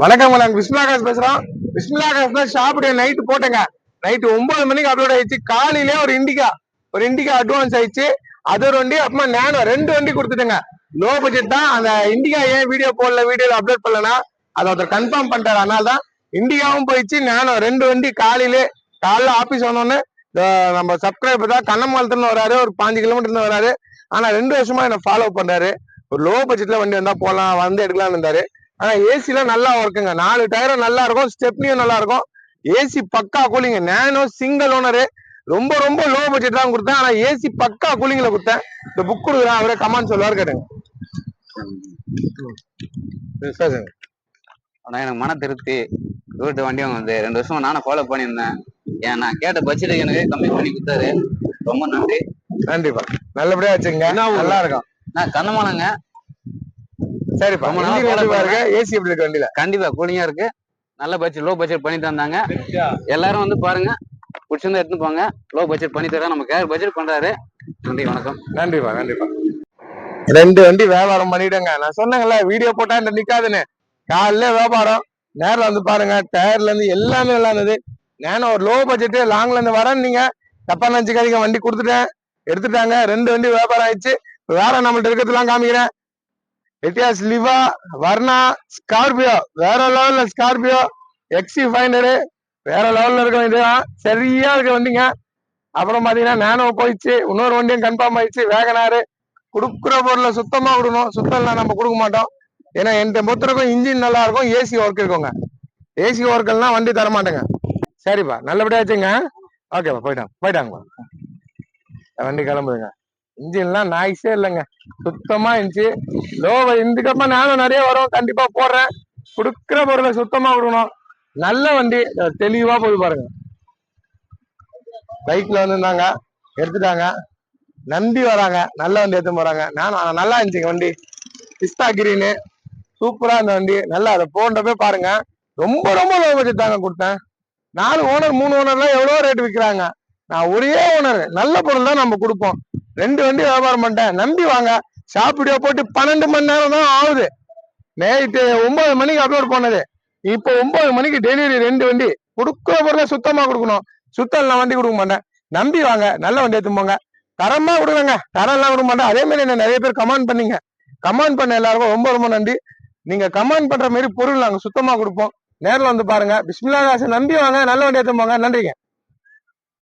வணக்கம் வணக்கம். பிஸ்மிலா பேசுறோம். பிஸ்மிலா தான் ஷாப்புடைய நைட்டு போட்டேங்க. நைட்டு ஒன்பது மணிக்கு அப்லோட் ஆயிடுச்சு. காலையிலே ஒரு இண்டிகா ஒரு இண்டிகா அட்வான்ஸ் ஆயிடுச்சு. அது ஒரு வண்டி அப்புறமா நேனோ ரெண்டு வண்டி கொடுத்துட்டேங்க. லோ பட்ஜெட் தான். அந்த இண்டிகா ஏன் வீடியோ போடல வீடியோல அப்லோட் பண்ணலனா அதை ஒருத்தர் கன்ஃபார்ம் பண்ணிட்டாரு. அதனால தான் இண்டிகாவும் போயிடுச்சு நேனோ ரெண்டு வண்டி காலையிலே காலைல ஆபீஸ் வந்தோடனே நம்ம சப்ஸ்கிரைபர் தான் கண்ணம்பாலத்துலேருந்து வராரு. ஒரு பாஞ்சு கிலோமீட்டர் வராரு. ஆனா ரெண்டு வருஷமா என்ன ஃபாலோ பண்றாரு. ஒரு லோ பட்ஜெட்ல வண்டி வந்தா போலாம் வந்து எடுக்கலாம்னு இருந்தாரு. ஆனா ஏசிலாம் நல்லா ஒர்க்குங்க நாலு டயரும் நல்லா இருக்கும். ஸ்டெப்னியும் நல்லா இருக்கும். ஏசி பக்கா கூலிங்க நேனோ சிங்கிள் ஓனரு ரொம்ப ரொம்ப லோ பட்ஜெட் தான் கொடுத்தேன். ஆனா ஏசி பக்கா கூலிங்ல கொடுத்தேன். இந்த புக் கொடுக்குறேன். அவரே கமான் சொல்லுவார் கேட்டுங்க. ஆனா எனக்கு மன திருப்தி. இவர்கிட்ட வண்டி வந்து ரெண்டு வருஷமா நானும் ஃபாலோ பண்ணியிருந்தேன். ஏன் நான் கேட்ட பட்ஜெட்டுக்கு எனக்கு கம்மி பண்ணி கொடுத்தாரு. ரொம்ப நன்றி. நன்றிப்பா நல்லபடியா வச்சுங்க நல்லா இருக்கும். நான் கண்ணமானங்க சரிப்பா. ஏசி எப்படி இருக்கு வண்டியில. கண்டிப்பா கூலிங்கா இருக்கு. நல்ல பட்ஜெட் லோ பட்ஜெட் பண்ணி தந்தாங்க. எல்லாரும் வந்து பாருங்க. பிடிச்சிருந்தா எடுத்துன்னு போங்க. லோ பட்ஜெட் பண்ணி தரேன். நம்ம கேர் பட்ஜெட் பண்றாரு? நன்றி வணக்கம். நன்றிப்பா நன்றிப்பா ரெண்டு வண்டி வியாபாரம் பண்ணிட்டேங்க. நான் சொன்னேங்கல்ல வீடியோ போட்டா இந்த நிக்காதுன்னு. காலைல வியாபாரம் நேர்ல வந்து பாருங்க. டயர்ல இருந்து எல்லாமே நல்லா இருந்தது. நானும் ஒரு லோ பட்ஜெட் லாங்ல இருந்து வரேன் நீங்க தப்பா நினைச்சுக்காதீங்க. வண்டி கொடுத்துட்டேன் எடுத்துட்டாங்க. ரெண்டு வண்டி வியாபாரம் ஆயிடுச்சு. வேற நம்மள்ட்ட இருக்கிறதுலாம் காமிக்கிறேன். எட்டியாஸ் லிவா வர்ணா ஸ்கார்பியோ வேற லெவல்ல ஸ்கார்பியோ எக்ஸி ஃபைவ் ஹண்ட்ரடு வேற லெவல்ல இருக்க வேண்டியதான் சரியா இருக்க வண்டிங்க. அப்புறம் பாத்தீங்கன்னா நானோ போயிடுச்சு. இன்னொரு வண்டியும் கன்ஃபார்ம் ஆயிடுச்சு. வேகனாரு கொடுக்குற பொருளை சுத்தமா விடணும். சுத்தம் நம்ம கொடுக்க மாட்டோம். ஏன்னா என்கிட்ட பொறுத்தருக்கும் இன்ஜின் நல்லா இருக்கும். ஏசி ஒர்க் இருக்குங்க. ஏசி ஒர்க் எல்லாம் வண்டி தர மாட்டேங்க. சரிப்பா. நல்லபடியா வச்சுங்க ஓகேப்பா போயிட்டாங்க. போயிட்டாங்கப்பா. வண்டி கிளம்புதுங்க. இன்ஜின்லாம் நாய்ஸே இல்லைங்க. சுத்தமா இருந்துச்சு. லோவை இதுக்கப்புறம் நானும் நிறைய வரும். கண்டிப்பா போடுறேன். கொடுக்குற பொருளை சுத்தமா விடணும் நல்ல வண்டி. தெளிவா போய் பாருங்க. பைக்ல வந்திருந்தாங்க. எடுத்துட்டாங்க. நம்பி வராங்க. நல்ல வண்டி எடுத்து போறாங்க. நானும் நல்லா இருந்துச்சுங்க வண்டி. பிஸ்தா கிரீனு சூப்பரா இருந்த வண்டி. நல்லா அதை போன்ற பாருங்க. ரொம்ப ரொம்ப லோ பட்ஜெட் தாங்க கொடுத்தேன். நாலு ஓனர் மூணு ஓனர்லாம் எவ்வளோ ரேட் விற்கிறாங்க நான் ஒரே ஓனர் நல்ல பொருள் தான் நம்ம கொடுப்போம். ரெண்டு வண்டி வியாபாரம் பண்ணிட்டேன். நம்பி வாங்க. சாப்பிட போட்டு பன்னெண்டு மணி நேரம் தான் ஆகுது. நேற்று ஒன்பது மணிக்கு அப்லோட் பண்ணது. இப்போ ஒன்பது மணிக்கு டெலிவரி ரெண்டு வண்டி. கொடுக்குற பொருளை சுத்தமா கொடுக்கணும். சுத்தம் நான் வண்டி கொடுக்க மாட்டேன். நம்பி வாங்க. நல்ல வண்டி எடுத்து போங்க. தரமா கொடுங்க தரம் எல்லாம் கொடுக்க மாட்டேன். அதே மாதிரி என்ன நிறைய பேர் கமெண்ட் பண்ணீங்க. கமெண்ட் பண்ண எல்லாருக்கும் ரொம்ப ரொம்ப நன்றி. நீங்க கமெண்ட் பண்ற மாதிரி பொருள் நாங்க சுத்தமா கொடுப்போம். நேரில் வந்து பாருங்க. பிஸ்மில்லா நம்பி வாங்க. நல்ல வண்டி எடுத்து போங்க. நன்றிங்க.